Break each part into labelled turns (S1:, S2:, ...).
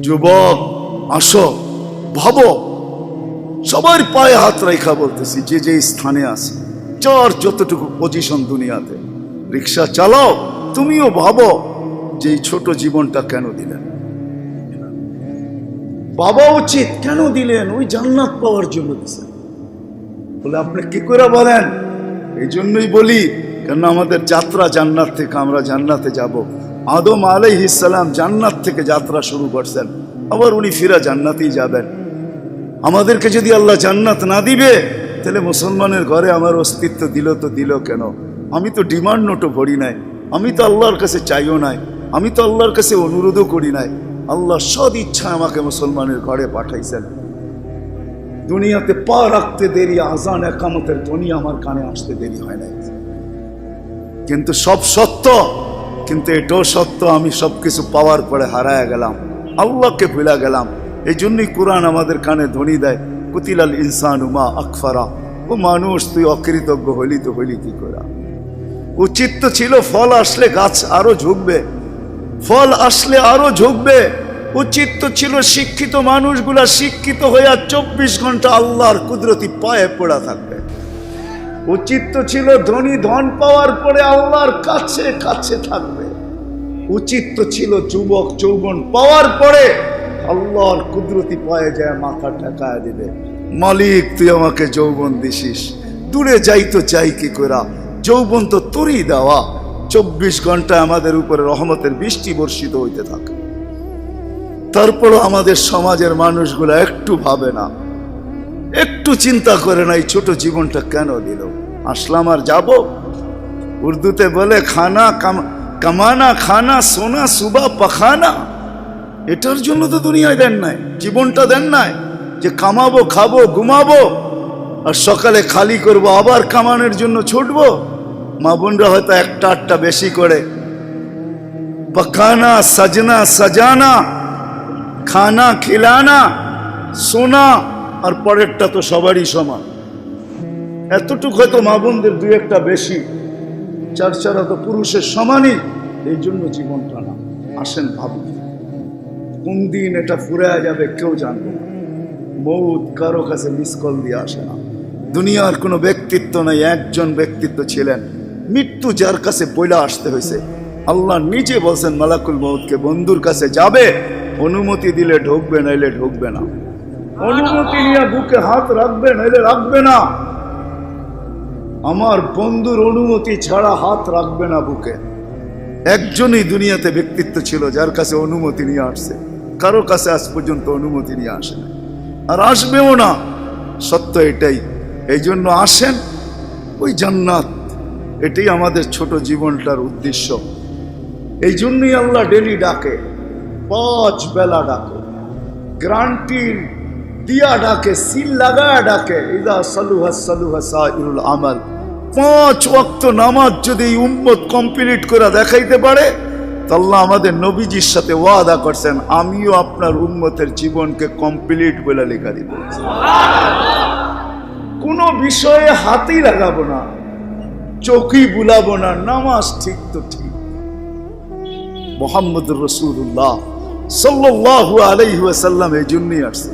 S1: যুবক, আসো, ভাবো। সবার পায়ে হাত রেখা বলতেছি, যে যে স্থানে আছে। যার যতটুকু পজিশন দুনিয়াতে। রিক্সা চালাও, তুমিও ভাবো যে ছোট জীবনটা কেন দিলেন? বাবা উচিত, কেন দিলেন? ওই জান্নাত পাওয়ার জন্য দিছেন। বলে, আপনি কি করে বলেন? এই জন্যই বলি কেন আমাদের যাত্রা জান্নাত থেকে, আমরা জান্নাতে যাব। আদম আলাইহিসালাম জান্নাত থেকে যাত্রা শুরু করছেন। আবার উনি ফিরা জান্নাতেই যাবেন। আমাদেরকে যদি আল্লাহ জান্নাত না দিবে, তাহলে মুসলমানের ঘরে আমার অস্তিত্ব দিল তো দিল কেন? আমি তো ডিমান্ড নোটও ভরি নাই। আমি তো আল্লাহর কাছে চাইও নাই। আমি তো আল্লাহর কাছে অনুরোধও করি নাই। আল্লাহ সদ ইচ্ছা আমাকে মুসলমানের ঘরে পাঠাইছেন। দুনিয়াতে পা রাখতে দেরি, আজান একামতের ধ্বনি আমার কানে আসতে দেরি হয় নাই। কিন্তু সব সত্য কিন্তু এটাও সত্য, আমি সব কিছু পাওয়ার পরে হারায় গেলাম। আল্লাহকে ভুলা গেলাম। এই জন্যই কোরআন আমাদের কানে ধ্বনি দেয়, কুতিলাল ইনসান উমা আকফারা। ও মানুষ, তুই অকৃতজ্ঞ হলি তো হলি কি করা? উচিত তো ছিল ফল আসলে গাছ আরও ঝুঁকবে। ফল আসলে আরও ঝুঁকবে। উচিত তো ছিল শিক্ষিত মানুষগুলা শিক্ষিত হইয়া চব্বিশ ঘণ্টা আল্লাহর কুদরতি পায়ে পড়া থাকবে। উচিত তো ছিল ধনী ধন পাওয়ার পরে আল্লাহর কাছে কাছে থাকবে। উচিত তো ছিল যুবক, যৌবন পাওয়ার পরে আল্লাহর কুদরতি পায়ে যায়, মাথা ঠেকায় দিবে। মালিক, তুই আমাকে যৌবন দিছিস। দূরে যাই তো চাই কি করা যৌবন তো তোরই দেওয়া। চব্বিশ ঘণ্টা আমাদের উপরে রহমতের বৃষ্টি বর্ষিত হইতে থাকে। তারপরও আমাদের সমাজের মানুষগুলো একটু ভাবে না। একটু চিন্তা করে না এই ছোট জীবনটা কেন দিল? আসলাম আর যাব? উর্দুতে বলে, খানা কাম- কামানা, খানা, সোনা, সুবা, পাখানা, এটার জন্য তো দুনিয়ায় দেন নাই, জীবনটা দেন নাই, যে কামাবো, খাব, ঘুমাবো, আর সকালে খালি করব, আবার কামানোর জন্য ছুটবো, মা বোনরা হয়তো একটা আটটা বেশি করে। পকানা সাজনা, সাজানা, খানা, খিলানা, সোনা, আর পরেরটা তো সবারই সমান। এতটুকু হয়তো মা বোনদের দুই একটা বেশি। চার চারা তো পুরুষের সমানই এই জন্য জীবনটা না। আসেন ভাবুন। কোন দিন এটা ফুরে যাবে কেউ জানবে মৌত কারও কাছে মিস কল দিয়ে আসে না। দুনিয়ার কোনো ব্যক্তিত্ব নাই, একজন ব্যক্তিত্ব ছিলেন। মৃত্যু যার কাছে বইলা আসতে হয়েছে। আল্লাহ নিজে বলছেন, মালাকুল মৌতকে বন্ধুর কাছে যাবে, অনুমতি দিলে ঢুকবে, নাইলে ঢুকবে না। অনুমতি নিয়ে বুকে হাত রাখবে, নাইলে রাখবে না। আমার বন্ধুর অনুমতি ছাড়া হাত রাখবে না বুকে। একজনই দুনিয়াতে ব্যক্তিত্ব ছিল যার কাছে অনুমতি নিয়ে আসছে। কারও কাছে আজ পর্যন্ত অনুমতি নিয়ে আসে না আর আসবেও না। সত্য এটাই। এই জন্য আসেন। ওই জান্নাত। এটাই আমাদের ছোট জীবনটার উদ্দেশ্য। এই জন্যই আল্লাহ ডেলি ডাকে। পাঁচ বেলা ডাকে। গ্রান্টির দিয়া ডাকে, সিল লাগায় ডাকে, ইদা সালুহা সালুহা সাইরুল আমাল। পাঁচ ওয়াক্ত নামাজ যদি উম্মত কমপ্লিট করে দেখাইতে পারে আল্লাহ আমাদের নবীজির সাথে ওয়াদা করছেন, আমিও আপনার উম্মতের জীবনকে কমপ্লিট বলে লেখা দিব। কোনো বিষয়ে হাতই লাগাবো না, চোখই বুলাবো না, নামাজ ঠিক তো ঠিক। মোহাম্মদ রসুল্লাহ সাল্লাহ আলাইহি ওয়াসাল্লাম এই জন্যই আসছে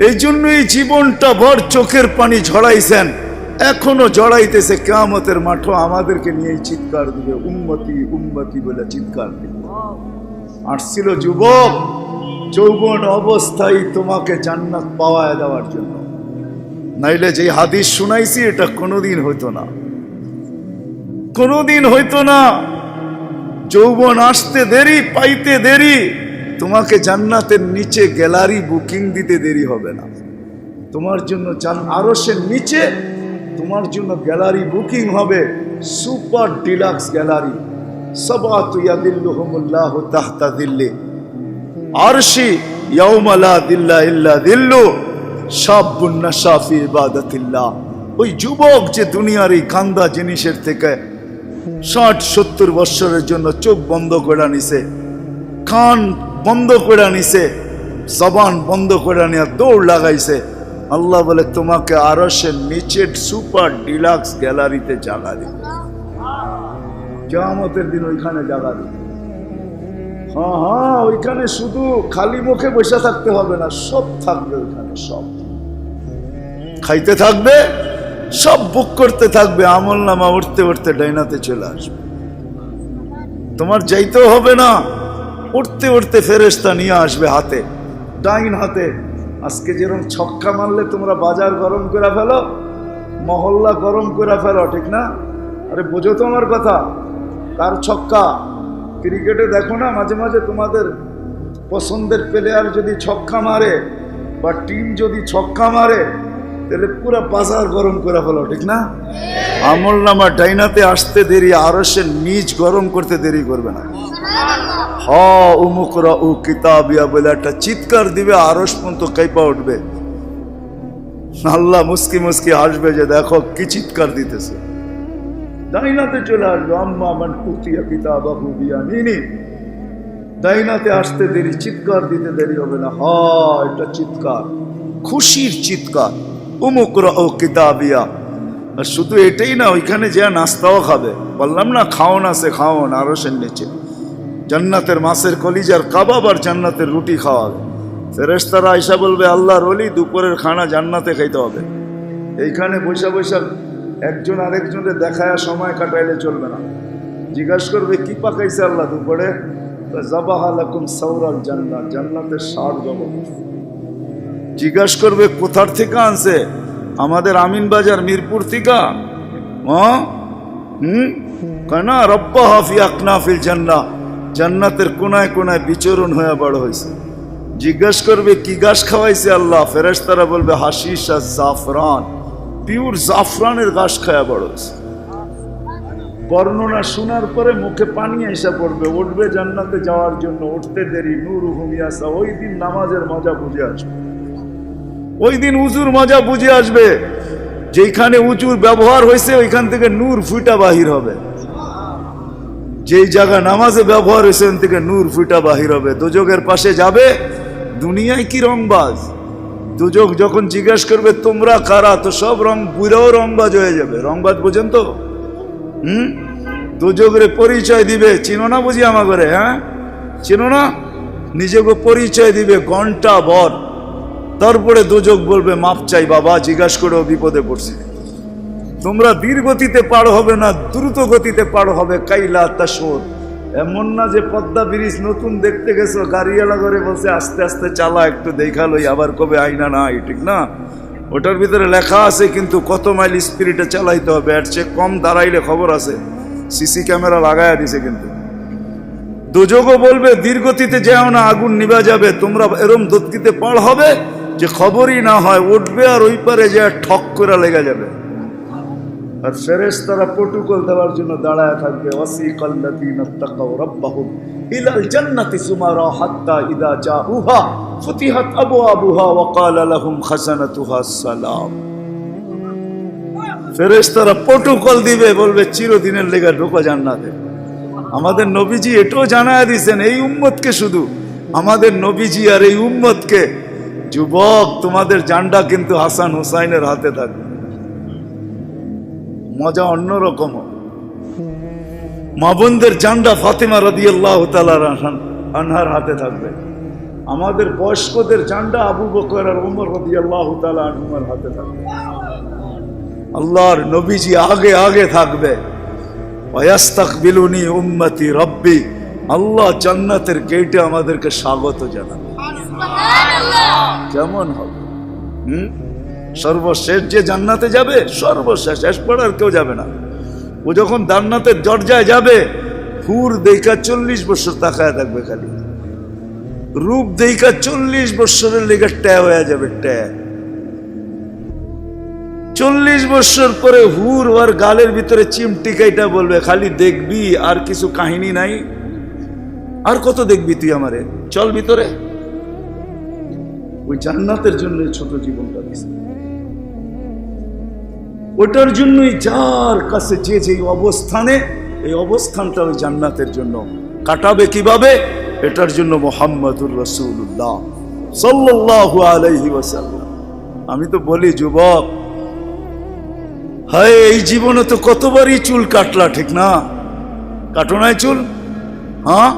S1: এই জন্যই জীবনটা ভর চোখের পানি ঝড়াইছেন এখনও জড়াইতেছে কেয়ামতের মাঠও আমাদেরকে নিয়েই চিৎকার দিবে উন্মতি উন্মতি বলে চিৎকার দিবে। আসছিল যুবক, যৌবন অবস্থায় তোমাকে জান্নাত পাওয়ায় দেওয়ার জন্য। নাইলে যে হাদিস শুনাইছি, এটা কোনোদিন হইতো না। কোনোদিন হইতো না। যৌবন আসতে দেরি, পাইতে দেরি। তোমাকে জান্নাতের নিচে গ্যালারি বুকিং দিতে দেরি হবে না। তোমার জন্য জান আরসের নিচে তোমার জন্য গ্যালারি বুকিং হবে সুপার ডিলাক্স গ্যালারি। আরশি দিল্লা দিল্লু। ওই যুবক যে দুনিয়ার এই জিনিসের থেকে ষাট সত্তর বৎসরের জন্য চোখ বন্ধ করে নিছে। কান বন্ধ করে নিছে জবান বন্ধ করে নিয়ে দৌড় লাগাইছে। আল্লাহ বলে, তোমাকে আরও সে নিচের সুপার ডিলাক্স গ্যালারিতে জাগা দিবে। কেয়ামতের দিন ওইখানে জাগা দিবে। হ্যাঁ হ্যাঁ ওইখানে শুধু খালি মুখে বসে থাকতে হবে না, সব থাকবে ওইখানে, সব। খাইতে থাকবে, সব বুক করতে থাকবে, আমল নামা উঠতে উঠতে ডাইনাতে চলে আসবে। তোমার যাইতেও হবে না। উঠতে উঠতে ফেরেস্তা নিয়ে আসবে হাতে, ডাইন হাতে। আজকে যেরকম ছক্কা মারলে তোমরা বাজার গরম করে ফেলো, মহল্লা গরম করে ফেলো, ঠিক না? আরে বোঝো তো আমার কথা, কার ছক্কা? ক্রিকেটে দেখো না, মাঝে মাঝে তোমাদের পছন্দের প্লেয়ার যদি ছক্কা মারে বা টিম যদি ছক্কা মারে তাহলে পুরো বাজার গরম করে ফেলো, ঠিক না? আমল নামা ডাইনাতে আসতে দেরি আরও সে নিজ গরম করতে দেরি করবে না। হ উমুকরা উ কিতাবিয়া বলে একটা চিৎকার দিবে আরস পর্যন্ত কাইপা উঠবে। আল্লাহ মুস্কি মুস্কি আসবে যে, দেখো কি চিৎকার দিতেছে। ডাইনাতে চলে আসবে, আম্মা মান কুতিয়া কিতাবাহু বিয়ামিনি। ডাইনাতে আসতে দেরি, চিৎকার দিতে দেরি হবে না। হ, এটা চিৎকার, খুশির চিৎকার। উমুকরা ও কিতাবিয়া। আর শুধু এটাই না, ওইখানে যে নাস্তাও খাবে। বললাম না, খাওন আছে, খাওন আরসের নিচে। জান্নাতের মাছের কলিজার কাবাব আর জান্নাতের রুটি খাওয়াবে। ফেরেস্তারা আইসা বলবে, আল্লাহর অলি দুপুরের খানা জান্নাতে খাইতে হবে। এইখানে বৈশা বৈশা একজন আরেকজনের দেখায় সময় কাটাইলে চলবে না। জিজ্ঞাসা করবে, কি পাকাইছে আল্লাহ দুপুরে? জবাহালাকুম সৌরাল জান্নাত। জান্নাতের ষাট জবাব। জিজ্ঞাসা করবে, কোথার থেকে আনছে? আমাদের আমিন বাজার মিরপুর থেকে। হুম? কেনা? রব্বা হাফি আকনাফিল জান্না জান্নাতের কোনায় কোনায় বিচরণ হয়ে বড় হয়েছে। জিজ্ঞাসা করবে, কি গাছ খাওয়াইছে আল্লাহ? ফেরেশতারা বলবে হাসিস আর জাফরান। পিওর জাফরানের গাছ খাওয়া বড় হয়েছে। বর্ণনা শোনার পরে মুখে পানি এসে পড়বে। উঠবে জান্নাতে যাওয়ার জন্য। উঠতে দেরি। নূর হুমিয়াসা ওই দিন নামাজের মজা বুঝে আসবে। ওই দিন উঁচুর মজা বুঝে আসবে। যেখানে উঁচুর ব্যবহার হয়েছে, ওইখান থেকে নূর ফুটা বাহির হবে। যেই জায়গা নামাজে ব্যবহার হয়েছে, ওখান থেকে নূর ফুটা বাহির হবে। দুযোগের পাশে যাবে, দুনিয়ায় কি রংবাজ? দুযোগ যখন জিজ্ঞেস করবে, তোমরা কারা? তো সব রং বুড়াও রংবাজ হয়ে যাবে। রংবাজ বোঝেন তো? হুম? দুযোগের পরিচয় দিবে। চিনো না বুঝি আমা করে হ্যাঁ? চিনো না? নিজেকে পরিচয় দিবে ঘণ্টা বর তারপরে দুযোগ বলবে মাপ চাই বাবা, জিজ্ঞাসা করেও বিপদে পড়ছে। তোমরা ধীর গতিতে পার হবে না দ্রুত গতিতে পার হবে, কাইলা তা তাসর এমন না যে পদ্মা ব্রিজ নতুন দেখতে গেছো, গাড়িওয়ালা করে বলছে, আস্তে আস্তে চালা, একটু দেখালোই আবার কবে আইনা নাই, ঠিক না? ওটার ভিতরে লেখা আছে, কিন্তু কত মাইল স্পিরিটে চালাইতে হবে এর চেয়ে কম দাঁড়াইলে খবর আছে। সিসি ক্যামেরা লাগাইয়া দিছে কিন্তু। দুযোগও বলবে দীর্ঘতিতে যেও না, আগুন নিভা যাবে, তোমরা এরম দত্তিতে পার হবে যে খবরই না হয়, উঠবে আর ওই পারে যে ঠক করে লেগে যাবে। আর ফেরেস তারা প্রটোকল দেওয়ার জন্য দাঁড়ায় থাকবে। ওয়াসিকাল্লাযীনা তাকাউ রাব্বাহুম ইলাল জান্নাতি সুমারা হাত্তা ইদা জাউহা ফুতিহাত আবওয়াবুহা ওয়া ক্বালা লাহুম খাজানাতুহা সালাম। ফেরেশতারা প্রটোকল দিবে, বলবে, চিরদিনের লেগা ঢোকা জান্নাতে। আমাদের নবীজি এটাও জানায় দিয়েছেন, এই উম্মতকে শুধু। আমাদের নবীজি আর এই উম্মতকে যুবক, তোমাদের জান্ডা কিন্তু হাসান হুসাইনের হাতে থাকবে। মজা অন্যরকম। মা বোনদের জান্ডা ফাতেমা রদি আল্লাহ আনহার হাতে থাকবে। আমাদের বয়স্কদের জান্ডা আবু বকর আর উমর রদি আল্লাহ আনহুমার হাতে থাকবে। আল্লাহর নবীজি আগে আগে থাকবে। বিলুনি উম্মতি রব্বি। আল্লাহ জান্নাতের গেটে আমাদেরকে স্বাগত জানাবে কেমন হবে? হুম? সর্বশেষ যে জান্নাতে যাবে, সর্বশেষ, শেষ পড়ার কেউ যাবে না। ও যখন জান্নাতের দরজায় যাবে, হুর দেখা চল্লিশ বছর তাকায় থাকবে খালি। রূপ দেখা চল্লিশ বছরের লেগে ট্যা হয়ে যাবে, ট্যা। চল্লিশ বছর পরে হুর ওর গালের ভিতরে চিমটি কাইটা বলবে, খালি দেখবি, আর কিছু কাহিনী নাই? আর কত দেখবি তুই আমারে? চল ভিতরে। ওই জান্নাতের জন্য ছোট জীবনটা দিছে। ওটার জন্যই যার কাছে যে যে অবস্থানে, এই অবস্থানটা ওই জান্নাতের জন্য কাটাবে কীভাবে? এটার জন্য মোহাম্মদুর রসুল্লাহ ওয়াসাল্লাম। আমি তো বলি, যুবক, হায়, এই জীবনে তো কতবারই চুল কাটলা, ঠিক না? কাটো নাই চুল? হ্যাঁ?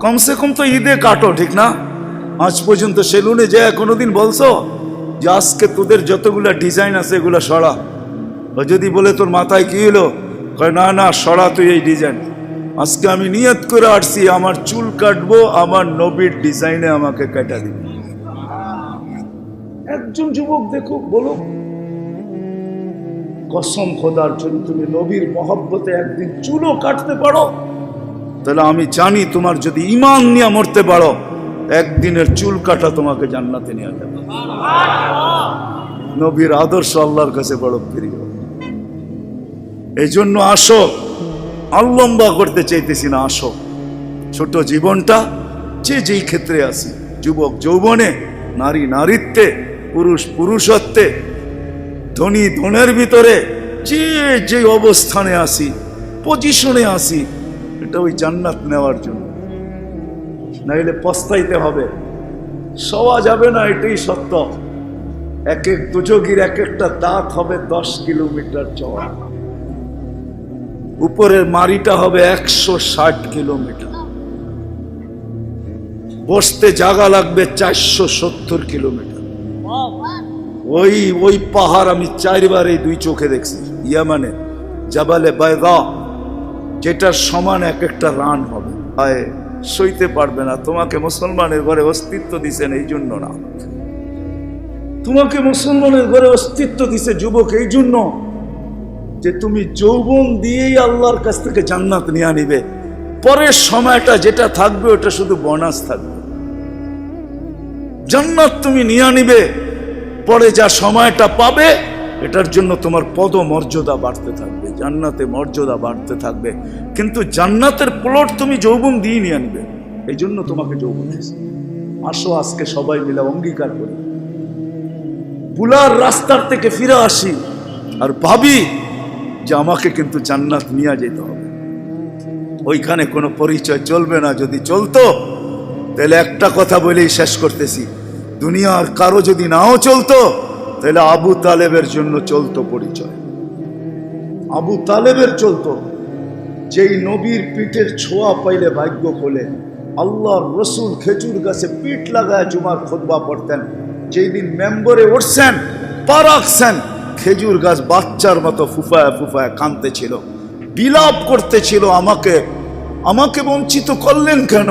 S1: কমসে কম তো ঈদে কাটো, ঠিক না? আজ পর্যন্ত সেলুনে যে কোনোদিন বলছো যে আজকে তোদের যতগুলা ডিজাইন আছে এগুলো সরা। যদি বলে তোর মাথায় কি হলো কয়, না না, সরা তুই এই ডিজাইন। আজকে আমি নিয়ত করে আসছি, আমার চুল কাটবো, আমার নবীর ডিজাইনে আমাকে কাটা দিবে। একজন যুবক দেখো বলো কসম খোদার জন্য তুমি নবীর মহব্বতে একদিন চুলও কাটতে পারো, তাহলে আমি জানি তোমার যদি ইমান নিয়ে মরতে পারো। একদিনের চুল কাটা তোমাকে জান্নাতে নিয়ে যাবে। নবীর আদর্শ আল্লাহর কাছে বড় প্রিয়। এই জন্য আসো আল্লম্বা করতে চাইতেছি না, আসো। ছোট জীবনটা যে যেই ক্ষেত্রে আসি যুবক যৌবনে, নারী নারীত্বে, পুরুষ পুরুষত্বে, ধনী ধনের ভিতরে, যে যে অবস্থানে আসি পজিশনে আসি এটা ওই জান্নাত নেওয়ার জন্য। নাইলে পস্তাইতে হবে। সওয়া যাবে না, এটাই সত্য। এক এক দুযোগীর এক একটা দাঁত হবে দশ কিলোমিটার চওড়া। উপরের মারিটা হবে একশো ষাট কিলোমিটার। বসতে জায়গা লাগবে চারশো সত্তর কিলোমিটার। ওই ওই পাহাড় আমি চারবার এই দুই চোখে দেখছি, ইয়ামানে, জাবালে বায়দা যেটার সমান এক একটা রান হবে। হায় সইতে পারবে না। তোমাকে মুসলমানের ঘরে অস্তিত্ব দিছেন এই জন্য না। তোমাকে মুসলমানের ঘরে অস্তিত্ব দিছে যুবক এই জন্য যে তুমি যৌবন দিয়েই আল্লাহর কাছ থেকে জান্নাত নিয়ে নিবে পরের সময়টা যেটা থাকবে ওটা শুধু বোনাস থাকবে। জান্নাত তুমি নিয়ে নিবে পরে যা সময়টা পাবে এটার জন্য তোমার পদ মর্যাদা বাড়তে থাকবে, জান্নাতে মর্যাদা বাড়তে থাকবে। কিন্তু জান্নাতের প্লট তুমি যৌবন দিয়ে নিয়ে আনবে এই জন্য তোমাকে যৌবন দিয়েছে। আসো আজকে সবাই মিলে অঙ্গীকার করি। বুলার রাস্তার থেকে ফিরে আসি আর ভাবি যে আমাকে কিন্তু জান্নাত নিয়ে যেতে হবে। ওইখানে কোনো পরিচয় চলবে না, যদি চলতো, তাহলে একটা কথা বলেই শেষ করতেছি। দুনিয়ার কারও যদি নাও চলতো তাহলে আবু তালেবের জন্য চলতো পরিচয়। আবু তালেবের চলতো। যেই নবীর পিঠের ছোঁয়া পাইলে ভাগ্য খোলে আল্লাহর রসুল খেজুর গাছে পিঠ লাগায় জুমার খোদবা পড়তেন। যেই দিন মেম্বরে উঠছেন, পা রাখছেন, খেজুর গাছ বাচ্চার মতো ফুফায় ফুফায় কাঁদতেছিল, বিলাপ করতেছিল আমাকে। আমাকে বঞ্চিত করলেন কেন?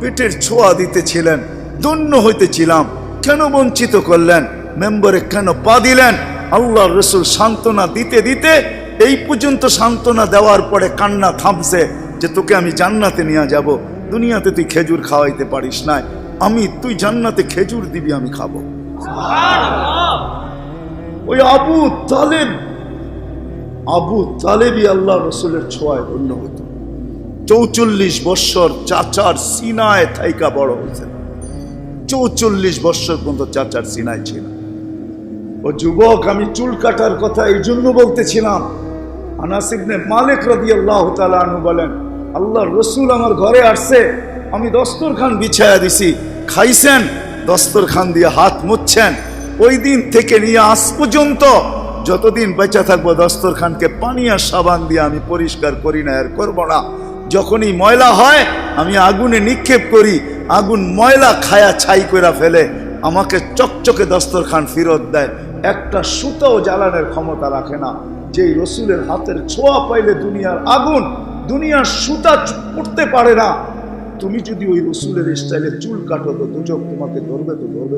S1: পেটের ছোঁয়া দিতেছিলেন দন্য হইতেছিলাম, কেন বঞ্চিত করলেন? মেম্বরে কেন পা দিলেন? আল্লাহ রসুল সান্ত্বনা দিতে দিতে এই পর্যন্ত সান্ত্বনা দেওয়ার পরে কান্না থামছে যে তোকে আমি জান্নাতে নিয়ে যাব দুনিয়াতে তুই খেজুর খাওয়াইতে পারিস না আমি তুই জান্নাতে খেজুর দিবি আমি খাব। ওই আবু তালেব আবু তালেবই আল্লাহ রসুলের ছোঁয়ায় ধন্য হতো। চৌচল্লিশ বৎসর চাচার সিনায় থাইকা বড় হয়েছে চৌচল্লিশ বৎসর পর্যন্ত চাচার সিনায় ছিল। ও যুবক, আমি চুল কাটার কথা এই জন্য বলতেছিলাম। আনাসিবনে মালিক রদি আল্লাহ তালু বলেন আল্লাহ রসুল আমার ঘরে আসছে, আমি দস্তরখান বিছায়া দিছি। খাইছেন, দস্তরখান দিয়ে হাত মুচ্ছেন ওই দিন থেকে নিয়ে আজ পর্যন্ত যতদিন বেঁচে থাকব, দস্তরখানকে পানি আর সাবান দিয়ে আমি পরিষ্কার করি না, আর করব না। যখনই ময়লা হয়, আমি আগুনে নিক্ষেপ করি। আগুন ময়লা খায়া ছাই করে ফেলে, আমাকে চকচকে দস্তরখান ফেরত দেয়। একটা সুতাও জ্বালানোর ক্ষমতা রাখে না। যেই রসুলের হাতের ছোঁয়া পাইলে দুনিয়ার আগুন, দুনিয়ার সুতা পড়তে পারে না। তুমি যদি ওই রসুলের স্টাইলে চুল কাটো তো দুচোখ তোমাকে ধরবে তো ধরবে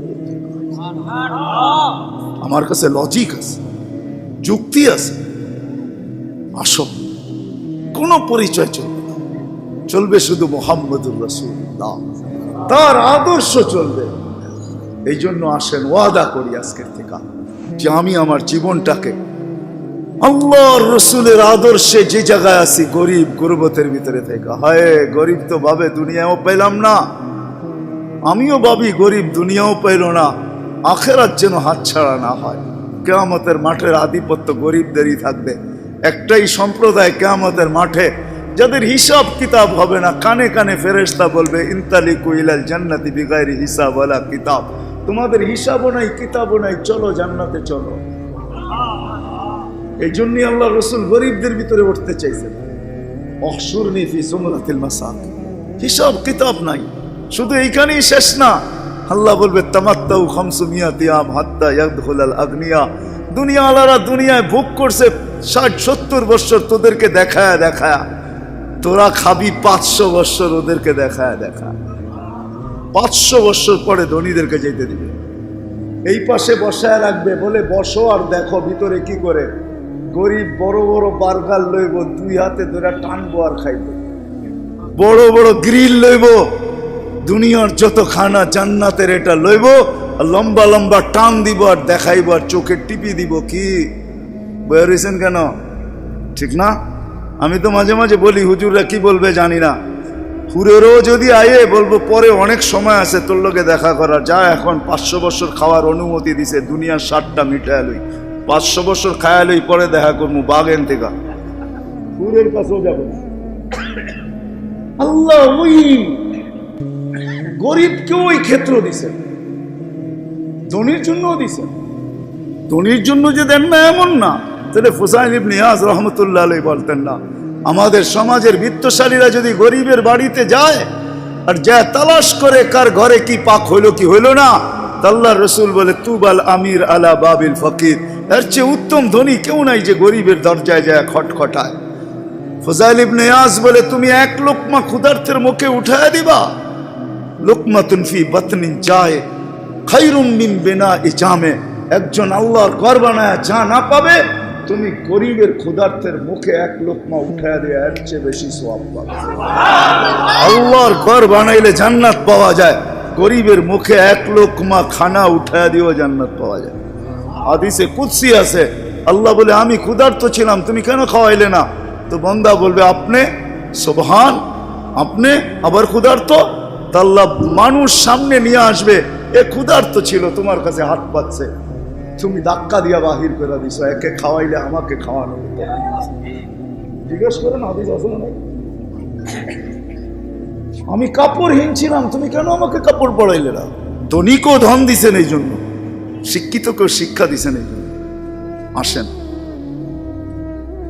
S1: আমার কাছে লজিক আছে, যুক্তি আছে। আসো, কোনো পরিচয় চলবে না। চলবে শুধু মোহাম্মদুর রসুল্লাহ তার আদর্শ চলবে। এই জন্য আসেন ওয়াদা করি আজকের থেকে। যে আমি আমার জীবনটাকে আল্লাহর রসুলের আদর্শে যে জায়গায় আছি, গরিব গুরবতের ভিতরে থেকে। হায়, গরিব তো ভাবে দুনিয়াও পেলাম না। আমিও ভাবি গরিব দুনিয়াও পাইল না। আখেরার যেন হাতছাড়া না হয়। কেয়ামতের মাঠের আধিপত্য গরিবদেরই থাকবে। একটাই সম্প্রদায় কেয়ামতের মাঠে, যাদের হিসাব কিতাব হবে না। কানে কানে ফেরেস্তা বলবে ইনতালি কুইলাল জান্নাতি বিগাইরি হিসাব ওয়ালা কিতাব। তোমাদের হিসাবও নাই, কিতাবও নাই, চলো জান্নাতে চলো। এই জন্যই আল্লাহ রসুল গরিবদের ভিতরে উঠতে চাইছেন। অসুর নিফি সুমরাতিল মাসাক হিসাব, কিতাব নাই। শুধু এইখানেই শেষ না। আল্লাহ বলবে, তামাত্তাউ খামসুমিয়া তিয়াম হাত্তা ইয়াদখুলাল দুনিয়া আলারা দুনিয়ায় ভোগ করছে, ষাট, সত্তর বছর তোদেরকে দেখায় দেখায়। তোরা খাবি পাঁচশো বছর ওদেরকে দেখায় দেখা পাঁচশো বছর পরে ধনীদেরকে যেতে দিবে। এই পাশে বসায় রাখবে, বলে বসো আর দেখো ভিতরে কি করে। গরিব বড় বড় বার্গার লইব, দুই হাতে ধরে টানবো আর খাইব। বড় বড় গ্রিল লইব, দুনিয়ার যত খানা জান্নাতের এটা লইব, আর লম্বা লম্বা টান দিব আর দেখাইব আর চোখে টিপি দিব কি? বয়ে রয়েছেন কেন? ঠিক না? আমি তো মাঝে মাঝে বলি, হুজুররা কি বলবে জানি না। হুরেরও যদি আয়ে, বলব পরে অনেক সময় আছে তোর লোকে দেখা করার। যা এখন পাঁচশো বছর খাওয়ার অনুমতি দিছে, দুনিয়ার ষাটটা মিটায় লই। পাঁচশো বছর খায়া লই, পরে দেখা করব বাগেন থেকে। হুরের কাছেও যাব। আল্লাহ, ওই গরিবকেও ওই ক্ষেত্র দিছে। ধনির জন্যও দিছে। ধনির জন্য যে দেন না, এমন না। তাহলে ফুসাইন ইবনে ইয়াজ রহমতুল্লাহ আলাই বলতেন না আমাদের সমাজের বিত্তশালীরা যদি গরিবের বাড়িতে যায় আর যা তালাশ করে কার ঘরে কি পাক হইল কি হইল না তাল্লাহ রসুল বলে, তুবাল আমির আলা বাবিল ফকির। এর চেয়ে উত্তম ধনী কেউ নাই যে গরিবের দরজায় যায় খটখটায়। ফজাইল ইবনে ইয়াজ বলে, তুমি এক লোকমা ক্ষুধার্থের মুখে উঠায় দিবা? লোকমাতুন ফি বাতনিন যায় খাইরুম মিন বিনা ইজামে একজন আল্লাহর ঘর বানায় যা না পাবে তুমি গরিবের ক্ষুধার্থের মুখে এক লোকমা উঠায় দিয়ে এর চেয়ে বেশি সোয়াব পাবে। আল্লাহর ঘর বানাইলে জান্নাত পাওয়া যায়, গরিবের মুখে এক লোকমা খানা উঠায় দিয়েও জান্নাত পাওয়া যায়। আদিসে কুৎসি আছে, আল্লাহ বলে, আমি ক্ষুধার্ত ছিলাম, তুমি কেন খাওয়াইলে না? তো বন্দা বলবে, আপনি সোবহান, আপনি আবার ক্ষুধার্ত? তা আল্লাহ মানুষ সামনে নিয়ে আসবে, এ ক্ষুধার্ত ছিল, তোমার কাছে হাত পাচ্ছে তুমি ধাক্কা দিয়া বাহির করে দিছ, একে খাওয়াইলে আমাকে খাওয়ানো জিজ্ঞেস না নাই? আমি কাপড় ছিলাম, তুমি কেন আমাকে কাপড় পড়াইলে না? ধনীকেও ধন দিছেন এই জন্য, শিক্ষিতকেও শিক্ষা দিছেন এই জন্য। আসেন।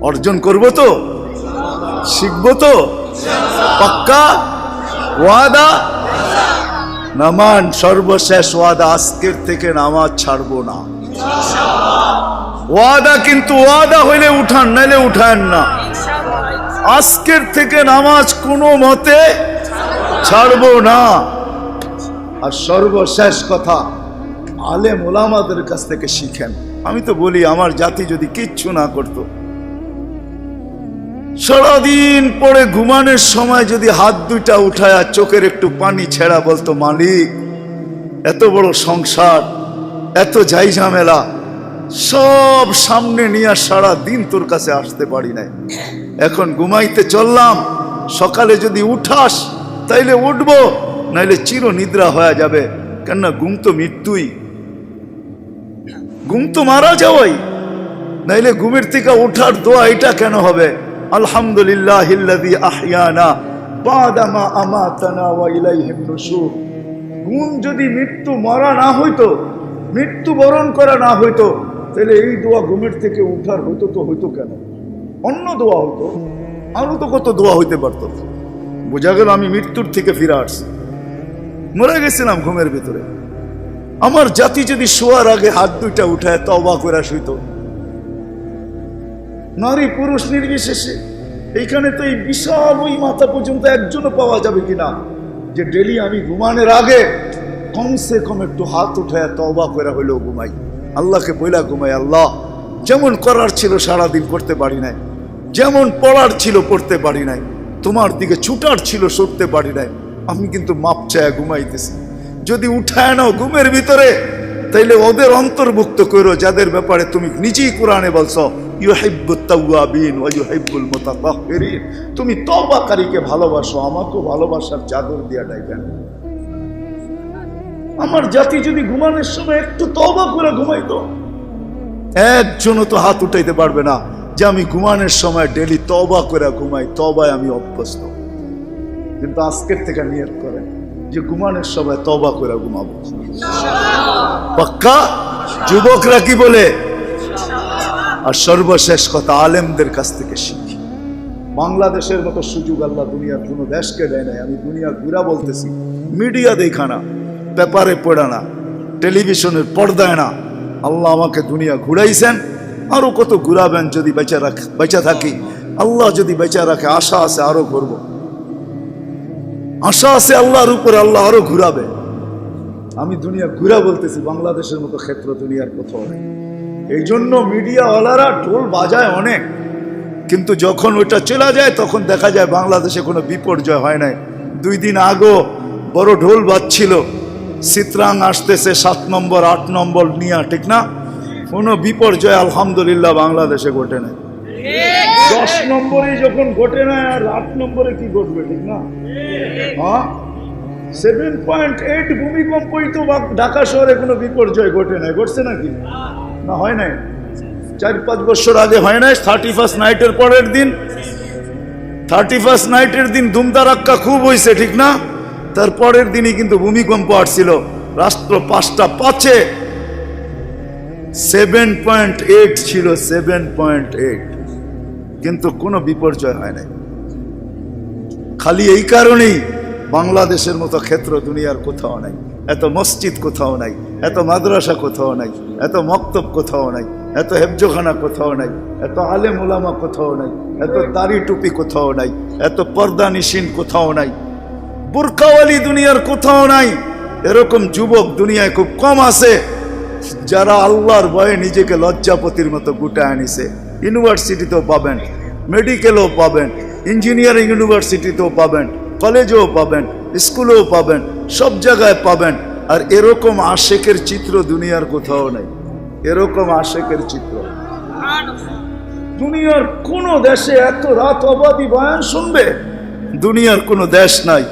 S1: অর্জন করব তো? শিখব তো? পাক্কা? ওয়াদা? নামান, সর্বশেষ ওয়াদা, আজকের থেকে নামাজ ছাড়বো না। ওয়াদা কিন্তু ওয়াদা হইলে উঠান নাইলে উঠান না। আজকের থেকে নামাজ কোনো মতে ছাড়বো না। আর সর্বশেষ কথা আলেম ওলামাদের কাছ থেকে শিখেন। আমি তো বলি আমার জাতি যদি কিচ্ছু না করতো সারাদিন পরে ঘুমানোর সময় যদি হাত দুইটা উঠায় আর চোখের একটু পানি ছেড়া বলতো মালিক এত বড় সংসার। এত যাই ঝামেলা, সব সামনে নিয়ে সারা দিন তোর কাছে আসতে পারি নাই। এখন ঘুমাইতে চললাম, সকালে যদি উঠাস, তাইলে উঠবো, নাইলে চির নিদ্রা হয়ে যাবে। কেননা ঘুম তো মৃত্যুই। ঘুম তো মারা যাওয়াই। নাইলে ঘুমের থেকে ওঠার দোয়া এটা কেন হবে? আলহামদুলিল্লাহ আহইয়ানা বাদামা আমাতানা ওয়া ঘুম যদি মৃত্যু মরা না হইতো মৃত্যু বরণ করা না হইতো, তাহলে এই দোয়া ঘুমের থেকে উঠার হইতো তো হইতো কেন? অন্য দোয়া হইতো আরও তো কত দোয়া হইতে পারতো। বোঝা গেল আমি মৃত্যুর থেকে ফিরে আসছি। মরে গেছিলাম ঘুমের ভিতরে। আমার জাতি যদি শোয়ার আগে হাত দুইটা উঠায় তবা করে শুইতো নারী পুরুষ নির্বিশেষে, এইখানে তো এই বিশাল ওই মাথা পর্যন্ত একজনও পাওয়া যাবে কিনা, যে ডেলি আমি ঘুমানোর আগে কমসে কম একটু হাত উঠায় তবা করে হইলেও ঘুমাই। আল্লাহকে বইলা ঘুমাই, আল্লাহ। যেমন করার ছিল সারাদিন করতে পারি নাই, যেমন পড়ার ছিল পড়তে পারি নাই, তোমার দিকে ছুটার ছিল সরতে পারি নাই, আমি কিন্তু মাপ চায় ঘুমাইতেছি। যদি উঠায় নাও ঘুমের ভিতরে, তাইলে ওদের অন্তর্ভুক্ত করো যাদের ব্যাপারে তুমি নিজেই কোরআনে বলছো ইউহিব্বুল মুতাতাহহিরিন। তুমি তওবাকারীকে ভালোবাসো, আমাকেও ভালোবাসার চাদর দিয়া ডাইবেন আমার জাতি যদি ঘুমানোর সময় একটু তওবা করে ঘুমাইতো, একজনও তো হাত উঠাইতে পারবে না যে আমি ঘুমানোর সময় ডেলি তবা করে ঘুমাই তবায় আমি অভ্যস্ত। কিন্তু আজকের থেকে নিয়ত করেন যে ঘুমানোর সময় তবা করে ঘুমাবো। পাক্কা? যুবকরা কি বলে? আর সর্বশেষ কথা, আলেমদের কাছ থেকে শিখি। বাংলাদেশের মতো সুযোগ আল্লাহ দুনিয়ার কোনো দেশকে দেয় নাই, আমি দুনিয়া ঘুরা বলতেছি। মিডিয়া দেখা না পেপারে পড়া না, টেলিভিশনের পর্দায় না। আল্লাহ আমাকে দুনিয়া ঘুরাইছেন, আরও কত ঘুরাবেন যদি বেঁচে রাখ, বেঁচে থাকি। আল্লাহ যদি বেঁচে রাখে, আশা আছে আরও করব। আশা আছে আল্লাহর উপরে আল্লাহ আরও ঘুরাবে। আমি দুনিয়া ঘুরা বলতেছি, বাংলাদেশের মতো ক্ষেত্র দুনিয়ার কোথাও নেই। এই জন্য মিডিয়াওয়ালারা ঢোল বাজায় অনেক, কিন্তু যখন ওইটা চলে যায়, তখন দেখা যায় বাংলাদেশে কোনো বিপর্যয় হয় নাই। দুই দিন আগেও বড় ঢোল বাজছিল। চিত্রাং আসতেছে সাত নম্বর, আট নম্বর নিয়া, ঠিক না? কোনো বিপর্যয় আলহামদুলিল্লাহ বাংলাদেশে ঘটে নাই। দশ নম্বরে যখন ঘটে না আর আট নম্বরে কি ঘটবে, ঠিক না? হ্যাঁ? সেভেন পয়েন্ট এইট ভূমিকম্পই তো ঢাকা শহরে কোনো বিপর্যয় ঘটে নাই। ঘটছে নাকি? না, হয় নাই? চার, পাঁচ বছর আগে হয় নাই থার্টি ফার্স্ট নাইটের পরের দিন। থার্টি ফার্স্ট নাইটের দিন ধুমধারাক্কা খুব হয়েছে ঠিক না? তার পরের দিনই কিন্তু ভূমিকম্প আসছিল। রাষ্ট্র পাঁচটা পাঁচে। সেভেন পয়েন্ট এইট ছিল সেভেন পয়েন্ট এইট কিন্তু কোনো বিপর্যয় হয় নাই। খালি এই কারণেই বাংলাদেশের মতো ক্ষেত্র দুনিয়ার কোথাও নাই। এত মসজিদ কোথাও নাই, এত মাদ্রাসা কোথাও নাই, এত মক্তব কোথাও নাই, এত হেফজোখানা কোথাও নাই, এত আলেম ওলামা কোথাও নাই, এত দাড়ি টুপি কোথাও নাই, এত পর্দা নিশিন কোথাও নাই। বুরকাওয়ালি দুনিয়ার কোথাও নাই। এরকম যুবক দুনিয়ায় খুব কম আছে, যারা আল্লাহর ভয়ে নিজেকে লজ্জাপতির মতো গুটায় আনিছে। ইউনিভার্সিটিতেও পাবেন, মেডিকেলও পাবেন, ইঞ্জিনিয়ারিং ইউনিভার্সিটিতেও পাবেন, কলেজেও পাবেন, স্কুলেও পাবেন, সব জায়গায় পাবেন। আর এরকম আশেকের চিত্র দুনিয়ার কোথাও নেই। এরকম আশেকের চিত্র। দুনিয়ার কোনো দেশে এত রাত অবাধি বয়ান শুনবে? দুনিয়ার কোনো দেশ নাই।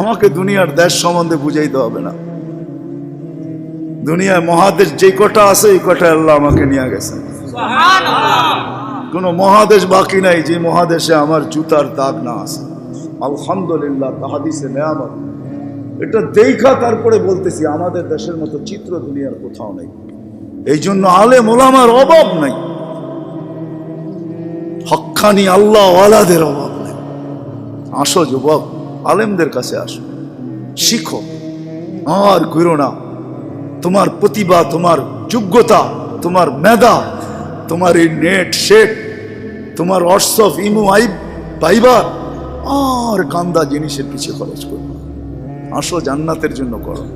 S1: আমাকে দুনিয়ার দেশ সম্বন্ধে বুঝাইতে হবে না। দুনিয়ার মহাদেশ যে কটা আছে এই কটা আল্লাহ আমাকে নিয়ে গেছে কোনো মহাদেশ বাকি নাই যে মহাদেশে আমার জুতার দাগ না আছে। আলহামদুলিল্লাহ তাহাদিসে নেয়ামত। এটা দেখা তারপরে বলতেছি আমাদের দেশের মতো চিত্র দুনিয়ার কোথাও নেই। এই জন্য আলে মোলামার অভাব নাই। হক্কানি আল্লাহ ওয়ালাদের অভাব নেই। আসো যুবক। আলেমদের কাছে আসো। শিখো। আর ঘুরো না। তোমার প্রতিভা, তোমার যোগ্যতা, তোমার মেধা, তোমার এই নেট শেট তোমার হোয়াটসঅ্যাপ ইমো আই পাইবার আর গান্দা জিনিসের পিছিয়ে খরচ করো। আসো জান্নাতের জন্য করো।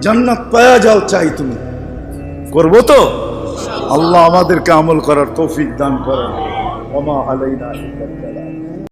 S1: জান্নাত পায়া যাও চাই তুমি। করব তো? আল্লাহ আমাদেরকে আমল করার তৌফিক দান করেন। ওমা আলাইনা।